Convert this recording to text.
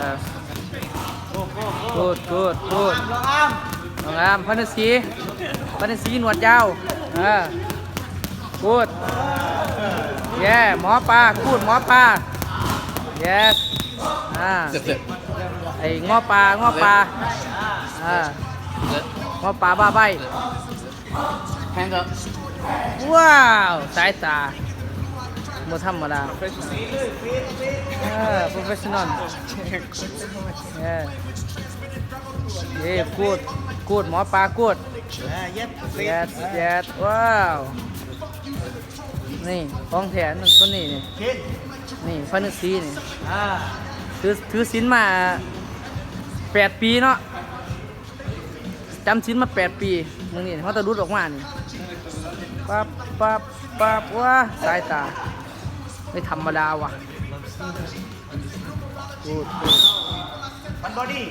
Yes. Good, good, good. ลองอ้ามน้องอามพันสีพันสีหนวดยาวเออ good แย่หมอปลา good หมอปลา yes อ่า Zip, zip. ไอ้งอปลางอปลาอ่า Zip. งอปลาบ้าใบ Hands up. ว้าว สายตา บ่ธรรมดาเออ professional เออเย้กูดกูดหมอปลากูดอ่าเย็บ yes yes ว้าว นี่ของแถนตัวนี้นี่คิดนี่พันธุ์สีนี่อ่าถือถือสินมาแปดปีเนาะจำสินมาแปดปีมึงนี่เขาจะรุดออกมานี่ปั๊บปั๊บปั๊บว้าสายตา ไม่ธรรมดาว่ะพูดพูดมันบอดี้